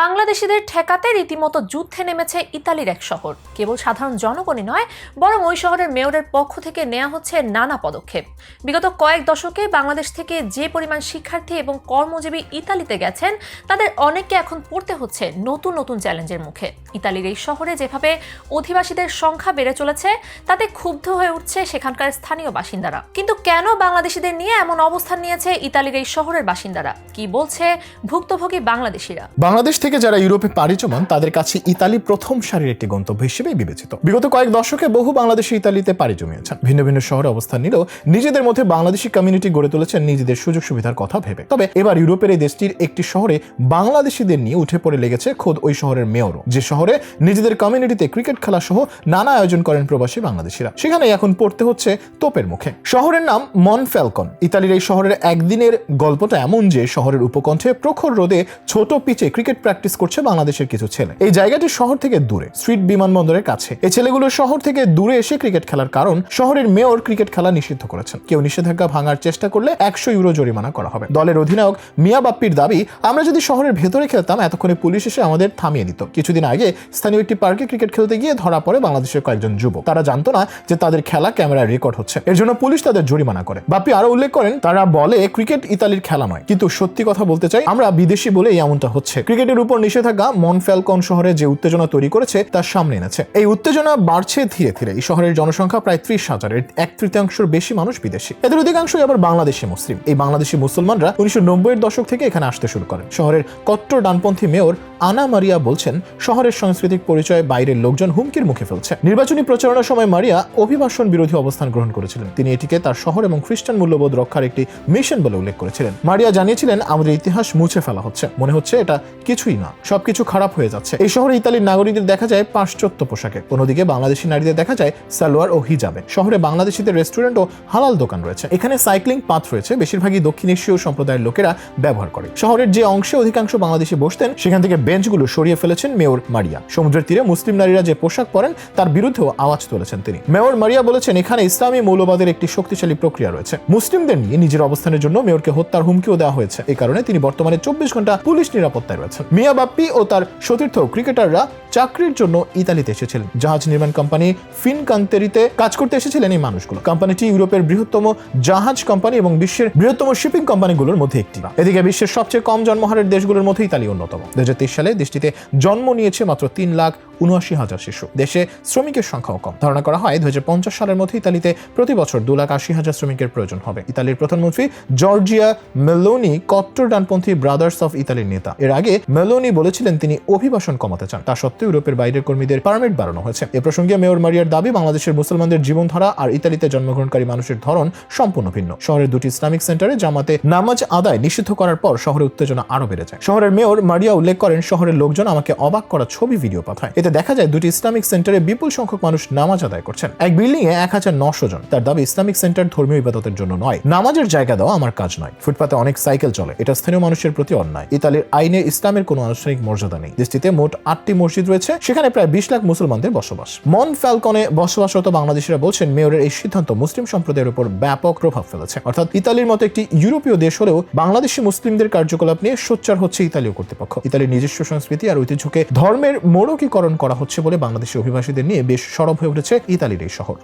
বাংলাদেশিদের ঠেকাতে রীতিমতো যুদ্ধে নেমেছে ইতালির এক শহর। কেবল সাধারণ জনগণই নয়, বরং ওই শহরের মেয়রের পক্ষ থেকে নেওয়া হচ্ছে নানা পদক্ষেপ। বিগত কয়েক দশকে বাংলাদেশ থেকে যে পরিমাণ শিক্ষার্থী এবং কর্মজীবী ইতালিতে গেছেন, তাদের অনেককে এখন পড়তে হচ্ছে নতুন নতুন চ্যালেঞ্জের মুখে। ইতালির এই শহরে যেভাবে অধিবাসীদের সংখ্যা বেড়ে চলেছে, তাতে ক্ষুব্ধ হয়ে উঠছে সেখানকার স্থানীয় বাসিন্দারা। কিন্তু কেন বাংলাদেশিদের নিয়ে এমন অবস্থান নিয়েছে ইতালির এই শহরের বাসিন্দারা? কি বলছে ভুক্তভোগী বাংলাদেশিরা? বাংলাদেশ থেকে যারা ইউরোপে পাড়ি জমান, তাদের কাছে ইতালি প্রথম সারির একটি গন্তব্য হিসেবে বিবেচিত। বিগত কয়েক দশকে বহু বাংলাদেশি ইতালিতে পাড়ি জমিয়েছেন। ভিন্ন ভিন্ন শহরে অবস্থান নিলেও নিজেদের মধ্যে বাংলাদেশি কমিউনিটি গড়ে তুলেছেন নিজেদের সুযোগ সুবিধার কথা ভেবে। তবে এবার ইউরোপের এই দেশটির একটি শহরে বাংলাদেশিদের নিয়ে উঠে পড়ে লেগেছে খোদ ওই শহরের মেয়রও। যে শহরে নিজেদের কমিউনিটিতে ক্রিকেট খেলা সহ নানা আয়োজন করেন প্রবাসী বাংলাদেশিরা। সেখানে এখন পড়তে হচ্ছে তোপের মুখে। শহরের নাম মন ফ্যালকন ইতালির এই শহরের একদিনের গল্পটা এমন যে শহরের উপকণ্ঠে প্রখর রোদে ছোট পিচে ক্রিকেট করছে বাংলাদেশের কিছু ছেলে। এই জায়গাটি শহর থেকে দূরে স্ট্রিট বিমানবন্দরের কাছে। এই ছেলেগুলো শহর থেকে দূরে এসে ক্রিকেট খেলার কারণ শহরের মেয়র ক্রিকেট খেলা নিষিদ্ধ করেছেন। কেউ নিষেধাজ্ঞা ভাঙার চেষ্টা করলে একশো ইউরো জরিমানা করা হবে। দলের অধিনায়ক মিয়া বাপ্পির দাবি, আমরা যদি শহরের ভেতরে খেলতাম, এতক্ষণে পুলিশ এসে আমাদের থামিয়ে দিত। কিছুদিন আগে স্থানীয় একটি পার্কে ক্রিকেট খেলতে গিয়ে ধরা পড়ে বাংলাদেশের কয়েকজন যুবক। তারা জানতো না যে তাদের খেলা ক্যামেরায় রেকর্ড হচ্ছে। এর জন্য পুলিশ তাদের জরিমানা করে। বাপ্পি আরও উল্লেখ করেন, তারা বলে ক্রিকেট ইতালির খেলা নয়। কিন্তু সত্যি কথা বলতে চাই, আমরা বিদেশি বলে এমনটা হচ্ছে। ক্রিকেটের উপর নিষেধাজ্ঞা মন ফ্যালকন শহরে যে উত্তেজনা তৈরি করেছে তার সামনে এনেছে। এই উত্তেজনা বাড়ছে ধীরে ধীরে। এই শহরের জনসংখ্যা প্রায় ত্রিশ হাজারের এক তৃতীয়াংশের বেশি মানুষ বিদেশি। এদের অধিকাংশই আবার বাংলাদেশি মুসলিম। এই বাংলাদেশি মুসলমানরা উনিশশো নব্বইয়ের দশক থেকে এখানে আসতে শুরু করেন শহরের কট্টর ডানপন্থী মেয়র আনা মারিয়া বলছেন, শহরের সাংস্কৃতিক পরিচয় বাইরের লোকজন হুমকির মুখে ফেলছে। নির্বাচনী প্রচারণার সময় মারিয়া অভিবাসন বিরোধী অবস্থান গ্রহণ করেছিলেন। তিনি এটিকে তার শহর এবং খ্রিস্টান মূল্যবোধ রক্ষার একটি মিশন বলে উল্লেখ করেছিলেন। মারিয়া জানিয়েছিলেন, আমাদের ইতিহাস মুছে ফেলা হচ্ছে। মনে হচ্ছে এটা কিছুই না, সবকিছু খারাপ হয়ে যাচ্ছে। এই শহরে ইতালির নাগরিকদের দেখা যায় পাশ্চাত্য পোশাকে। অন্যদিকে বাংলাদেশি নারীদের দেখা যায় সালোয়ার ও হিজাবে। শহরে বাংলাদেশিদের রেস্টুরেন্ট ও হালাল দোকান রয়েছে। এখানে সাইক্লিং পাথ রয়েছে, বেশিরভাগই দক্ষিণ এশীয় সম্প্রদায়ের লোকেরা ব্যবহার করে। শহরের যে অংশে অধিকাংশ বাংলাদেশি বসতেন, সেখান থেকে বেঞ্চগুলো সরিয়ে ফেলেছেন মেয়র মারিয়া। সমুদ্রের তীরে মুসলিম নারীরা যে পোশাক পরেন, তার বিরুদ্ধেও আওয়াজ তুলেছেন তিনি। মেয়র মারিয়া বলেছেন, এখানে ইসলামী মৌলবাদের একটি শক্তিশালী প্রক্রিয়া রয়েছে। মুসলিমদের নিয়ে নিজের অবস্থানের জন্য মেয়রকে হত্যার হুমকিও দেওয়া হয়েছে। এই কারণে তিনি বর্তমানে চব্বিশ ঘণ্টা পুলিশ নিরাপত্তায় রয়েছেন। মিয়া বাপ্পি ও তার সতীর্থ ক্রিকেটাররা চাকরির জন্য ইতালিতে এসেছিলেন। জাহাজ নির্মাণ কোম্পানি ফিন কান্তেরিতে কাজ করতে এসেছিলেন এই মানুষগুলো। কোম্পানিটি ইউরোপের বৃহত্তম জাহাজ কোম্পানি এবং বিশ্বের বৃহত্তম শিপিং কোম্পানিগুলোর মধ্যে একটি। এদিকে বিশ্বের সবচেয়ে কম জন্মহারের দেশগুলোর মধ্যে ইতালি অন্যতম। দু সালে দেশটিতে জন্ম নিয়েছে মাত্র তিন লাখ উনআশি হাজার শিশু। দেশে শ্রমিকের সংখ্যাও কম। ধারণা করা হয় দুই হাজার পঞ্চাশ সালের মধ্যে ইতালিতে প্রতি বছর দু লাখ আশি হাজার শ্রমিকের প্রয়োজন হবে। ইতালির প্রধানমন্ত্রী জর্জিয়া মেলোনি কট্টর ডানপন্থী ব্রাদার্স অফ ইতালির নেতা। এর আগে মেলোনি বলেছিলেন তিনি অভিবাসন কমাতে চান। তা সত্ত্বেও ইউরোপের বাইরের কর্মীদের পারমিট বাড়ানো হয়েছে। এ প্রসঙ্গে মেয়র মারিয়ার দাবি, বাংলাদেশের মুসলমানদের জীবনধারা আর ইতালিতে জন্মগ্রহণকারী মানুষের ধরন সম্পূর্ণ ভিন্ন। শহরের দুটি ইসলামিক সেন্টারে জামাতে নামাজ আদায় নিষিদ্ধ করার পর শহরে উত্তেজনা আরও বেড়ে যায়। শহরের মেয়র মারিয়া উল্লেখ করেন, শহরের লোকজন আমাকে অবাক করা ছবি, ভিডিও পাঠায়। এতে দেখা যায় দুটি ইসলামিক সেন্টারে বিপুল সংখ্যক মানুষ নামাজ আদায় করছেন। এক বিল্ডিং এ এক হাজার নশো জন। তার দাবি, ইসলামিক সেন্টার ধর্মীয় ইবাদতের জন্য নয়। নামাজের জায়গা দেওয়া আমার কাজ নয়। ফুটপাতে অনেক সাইকেল চলে। এটা স্থানীয় মানুষের প্রতি অন্যায়। ইতালির আইনে ইসলামের কোনো আনুষ্ঠানিক মর্যাদা নেই। দেশটিতে মোট আটটি মসজিদ রয়েছে। সেখানে প্রায় বিশ লাখ মুসলমানদের বসবাস। মন ফ্যালকনে বসবাসরত বাংলাদেশিরা বলছেন, মেয়রের এই সিদ্ধান্ত মুসলিম সম্প্রদায়ের উপর ব্যাপক প্রভাব ফেলেছে। অর্থাৎ ইতালির মতো একটি ইউরোপীয় দেশ হলেও বাংলাদেশি মুসলিমদের কার্যকলাপ নিয়ে সোচ্চার হচ্ছে ইতালীয় কর্তৃপক্ষ। ইতালির নিজস্ব সংস্কৃতি আর ঐতিহ্যকে ধর্মের মোড়কীকরণ করা হচ্ছে বলে বাংলাদেশি অভিবাসীদের নিয়ে বেশ সরব হয়ে উঠেছে ইতালির এই শহর।